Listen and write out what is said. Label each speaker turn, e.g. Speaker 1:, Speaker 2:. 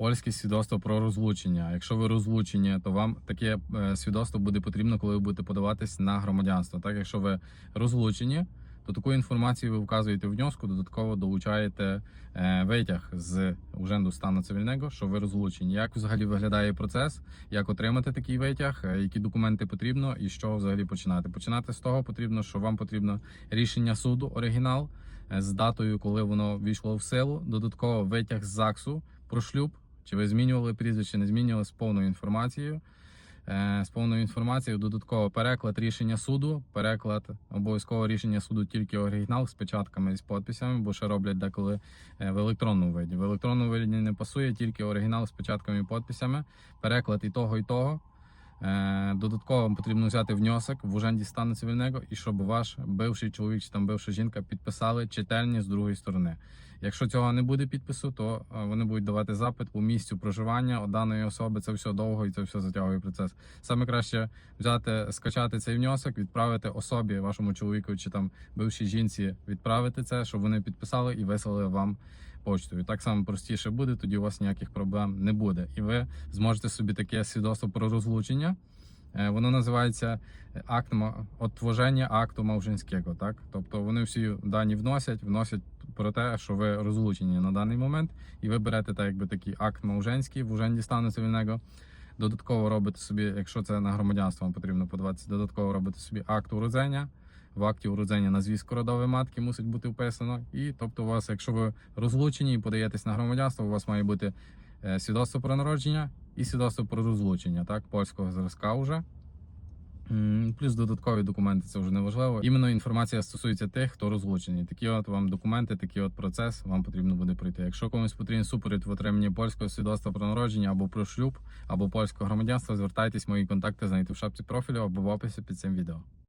Speaker 1: польське свідоцтво про розлучення. Якщо ви розлучені, то вам таке е, свідоцтво буде потрібно, коли ви будете подаватись на громадянство. Так, якщо ви розлучені, то таку інформацію ви вказуєте в внеску, додатково долучаєте е, витяг з уженду стану цивільного, що ви розлучені. Як взагалі виглядає процес, як отримати такий витяг, е, які документи потрібно і що взагалі починати? Починати з того потрібно, що вам потрібно рішення суду, оригінал з датою, коли воно війшло в силу. Додатково витяг з ЗАГСу про шлюб. Чи ви змінювали прізвище, не змінювали з повною інформацією. Е, З повною інформацією, додатково переклад рішення суду, переклад обов'язково рішення суду тільки оригінал з печатками і з підписями, бо ще роблять деколи е, в електронному виді. В електронному виді не пасує тільки оригінал з печатками і підписями, переклад і того, і того. Е, Додатково вам потрібно взяти внесок в уженді стану цивільного і щоб ваш бивший чоловік чи там бивша жінка підписали читальні з другої сторони. Якщо цього не буде підпису, то е, вони будуть давати запит по місцю проживання даної особи. Це все довго і це все затягує процес. Саме краще взяти, скачати цей внесок, відправити особі, вашому чоловіку чи там бившій жінці, відправити це, щоб вони підписали і вислали вам почтою. Так само простіше буде, тоді у вас ніяких проблем не буде. І ви зможете собі таке свідоцтво про розлучення. Е, Воно називається акт ма- отворення акту мавжинського. Так, тобто вони всі дані вносять, вносять про те, що ви розлучені на даний момент, і ви берете так, якби такий акт мавженський в уженді стану цивільного. Додатково робите собі, якщо це на громадянство вам потрібно подаватися, додатково робите собі акт уродження. В акті уродження на звістку родової матки мусить бути вписано. І тобто, у вас, якщо ви розлучені і подаєтесь на громадянство, у вас має бути е, свідоцтво про народження і свідоцтво про розлучення, так, польського зразка вже. Плюс додаткові документи це вже не важливо. Іменно інформація стосується тих, хто розлучений. Такі от вам документи, такий от процес вам потрібно буде пройти. Якщо комусь потрібен супровід в отриманні польського свідоцтва про народження або про шлюб, або польського громадянства, звертайтесь, мої контакти знайти в шапці профілю або в описі під цим відео.